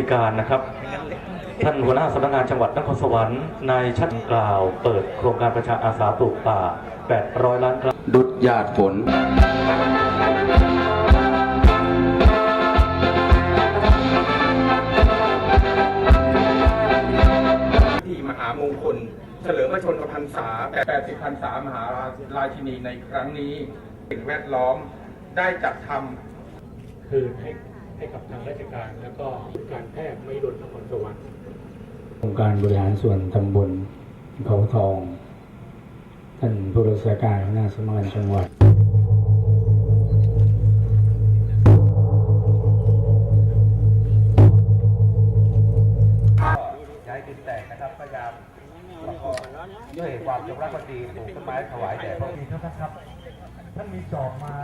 ธีการนะครับ ท่านหัวหน้าสำนักงานจังหวัดนครสวรรค์นายชัดกล่าว เปิดโครงการประชาอาสาปลูกป่า 800 ล้านไร่ดุดหยาดฝนที่มหามงคล เฉลิมพระชนมพรรษา 80พรรษามหาราชินีในครั้งนี้สิ่งแวดล้อมได้จัดทำคืน ให้ให้กับทางราชการ แล้วก็การแพทย์ไม่ดลนครสวรรค์องค์การบริหารส่วนตำบลเขาทอง ท่านผู้รักษาการหัวหน้าสำนักงานจังหวัดย้ายดินแตกนะครับพยายามประกอบด้วยความจงรักภักดีปลูกต้นไม้ถวายแด่พระองค์ท่านครับท่าน มีจอบมา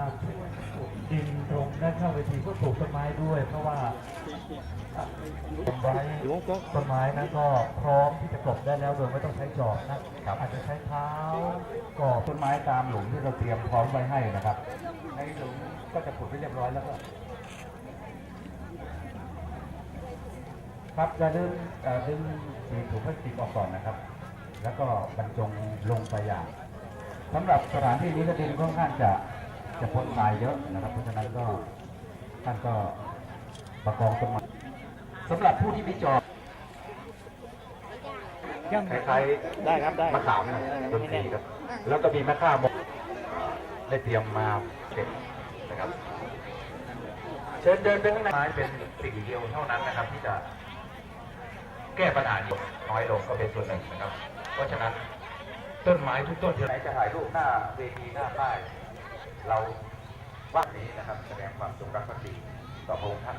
ดินตรงด้านข้างเวทีเพื่อปลูกต้นไม้ด้วย เพราะว่าต้นไม้ต้นไม้นั้นก็พร้อมที่จะกลบได้แล้วโดยไม่ต้องใช้จอบนะครับอาจจะใช้เท้าก่อต้นไม้ตามหลุมที่เราเตรียมพร้อมไว้ให้นะครับ ในหลุมก็จะขุดไว้เรียบร้อยแล้วก็ครับจะดึงดึงสีถุงพลาสติกออกก่อนนะครับ แล้วก็บรรจงลงไปอย่าง สำหรับสถานที่นี้ก็ดินค่อนข้างจะจะพ้นทรายเยอะนะครับ เพราะฉะนั้นก็ท่านก็ประคองต้นไม้สำหรับผู้ที่มีจอบคล้ายๆได้ครับได้มะขามนะดนตรีครับ แล้วก็มีมะข่ามกได้เตรียมมาเก็บนะครับ เชิญเดินไปข้างในไม้เป็นสิ่งเดียวเท่านั้นนะครับ ที่จะแก้ปัญหานี้น้อยลงก็เป็นส่วนหนึ่งนะครับ เพราะฉะนั้น ต้นไม้ทุกต้นที่ไหนจะถ่ายรูปหน้าเวทีหน้าป้ายเราว่างนี้นะครับ แสดงความจงรักภักดีต่อพระองค์ท่าน